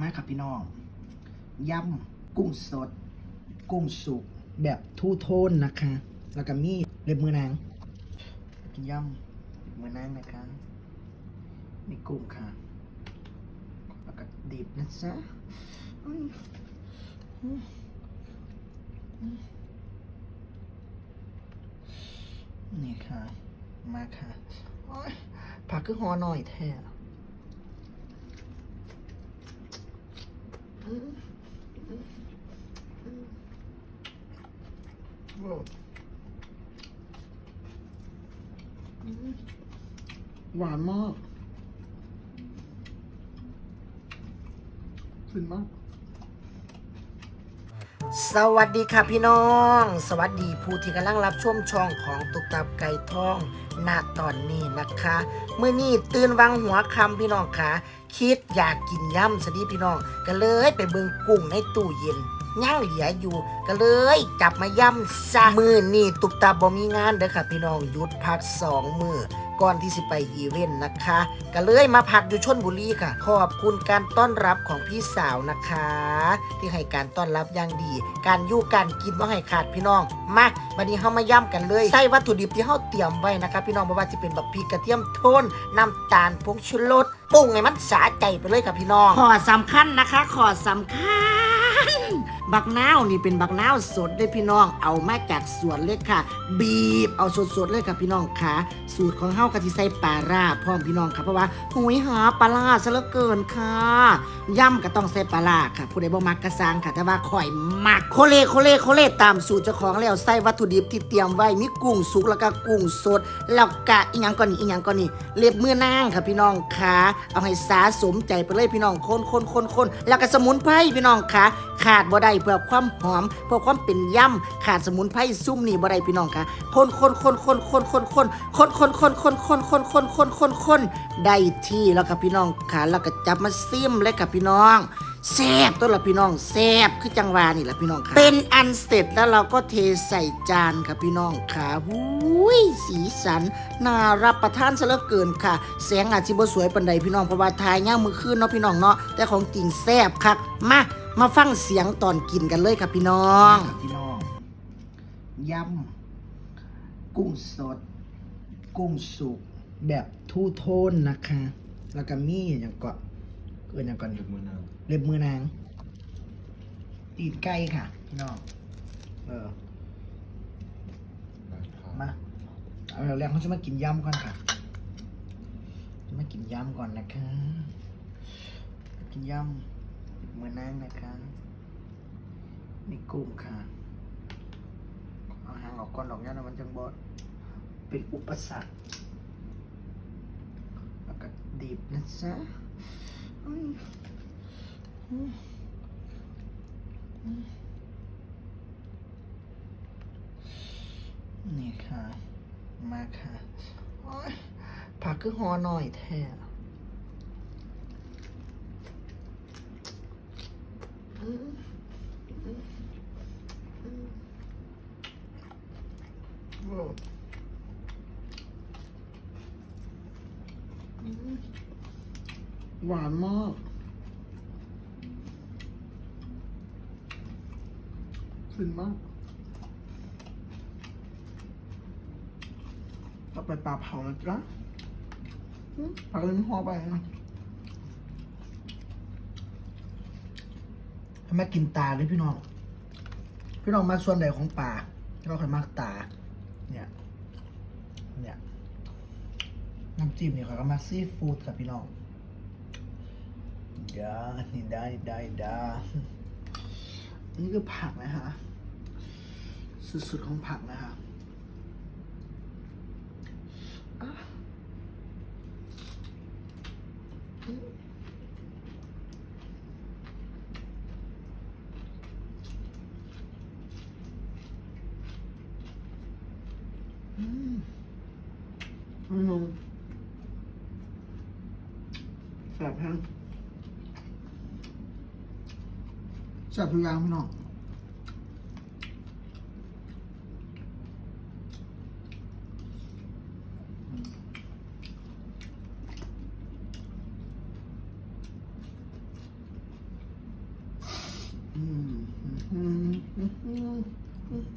มาครับพี่น้องยำกุ้งสด กุ้งสุกแบบทูโทนนะคะ แล้วก็มีเล็บมือนางยำเล็บมือนางนะคะมีกุ้งค่ะแล้วก็ดิบนะจ๊ะนี่ค่ะ มาค่ะผักคือหอหน่อยแท้ โอ้อืม หวานมากขึ้นมาก สวัสดีค่ะพี่น้อง สวัสดีผู้ที่กำลังรับชมช่องของตุกตับไก่ทองณตอนนี้นะคะเมื่อนี้ตื่นวังหัวคำพี่น้องคะคิดอยากกินย่ำสดีพี่น้องก็เลยไปเบิงกุ้งในตู้เย็น ย่างเหลืออยู่ ก็เลยจับมาย่ำซะมือนี่ตุกตาบ่มีงานเด้อค่ะ พี่น้องหยุดพักสองมือก่อนที่สิไปอีเวนต์นะคะ ก็เลยมาพักอยู่ชนบุรีค่ะ ขอบคุณการต้อนรับของพี่สาวนะคะ ที่ให้การต้อนรับอย่างดี การอยู่การกินบ่ให้ขาดพี่น้อง มาวันนี้เฮามาย่ำกันเลยใส่วัตถุดิบที่เฮาเตรียมไว้นะคะพี่น้องบ่ว่าจะเป็นบักพริกกระเทียมโทนน้ำตาลผงชูรสปรุงให้มันสาใจไปเลยค่ะพี่น้องขอสำคัญนะคะ ขอสำคัญ บักนาวนี่เป็นบักนาวสดเลยพี่น้อง เอามาจากสวนเลยค่ะ บีบเอาสดๆเลยค่ะพี่น้องค่ะ สูตรของเฮากะทิใส่ปลาร่าพร้อมพี่น้องค่ะเพราะว่าหุยหาปลาร่าซะเหลือเกินค่ะย่ำก็ต้องใส่ปลาร่าค่ะ ผู้ใดบ่มักกระซังค่ะ แต่ว่าข่อยมักโคเลโคเลโคเลตามสูตรเจ้าของแล้วใส่วัตถุดิบที่เตรียมไว้มีกุ้งสุกแล้วก็กุ้งสด แล้วก็อีหยังก่อนนี่อีหยังก่อนนี่เล็บมือนางค่ะพี่น้องค่ะเอาให้สาสมใจไปเลยพี่น้องคนคนคนคนแล้วก็สมุนไพรพี่น้องค่ะ ขาดบ่ได้เพื่อความหอมเพื่อความเป็นย่ำขาดสมุนไพรซุ่มนี่บ่ได้พี่น้องค่ะคนคนคนคนคนคนคนคนคนคนคนคนคนคนคนคนคนได้ที่แล้วค่ะพี่น้องค่ะแล้วก็จับมาซิมเลยค่ะพี่น้องแซบตัวละพี่น้องแซบคือจังหวานี่แหละพี่น้องค่ะเป็นอันเสร็จแล้วเราก็เทใส่จานค่ะพี่น้องค่ะหุยสีสันน่ารับประทานซะเหลือเกินค่ะ แสงอาจสิบ่สวยปานใดพี่น้องเพราะว่าทายย่างมือคืนเนาะพี่น้องเนาะแต่ของจริงแซบคักมา มาฟังเสียงตอนกินกันเลยครับพี่น้อง พี่น้องยำกุ้งสด กุ้งสุกแบบทูโทนนะคะ แล้วก็มีอย่างก่อนเกินอย่างก่อนเล็บมือนางเล็บมือนางตีนไก่ค่ะ พี่น้อง เออ มาเอาเรื่องเขาจะมากินยำก่อนค่ะจะมากินยำก่อนนะคะ กินยำ เมือนางนะคะนี่กุ้งค่ะเอาหางออกก่อนดอกนี้นะมันจังบอดเป็นอุปสรรคแล้วก็ดีบนะจ๊ะนี่ค่ะ มาค่ะผักคือหอหน่อยแท้อืมอืมอืมโอ้อืม หวานมาก ขึ้นมากต่อไปปลาเผานะจ๊ะอืมปลาเลยมันห่อไปนะ ทำไมกินตาเลยพี่น้อง พี่น้องมาส่วนใดของปลาพี่น้องเคยมากตา เนี่ย เนี่ยน้ำจิ้มเนี่ยเขาก็มักซีฟู้ดกับพี่น้องดานี่ได้ได้ได้นี่คือผักนะฮะ สุดๆของผักนะฮะ อืมแสบแห้งแสบทุกอย่างพี่น้องอืมอืมอืมอืม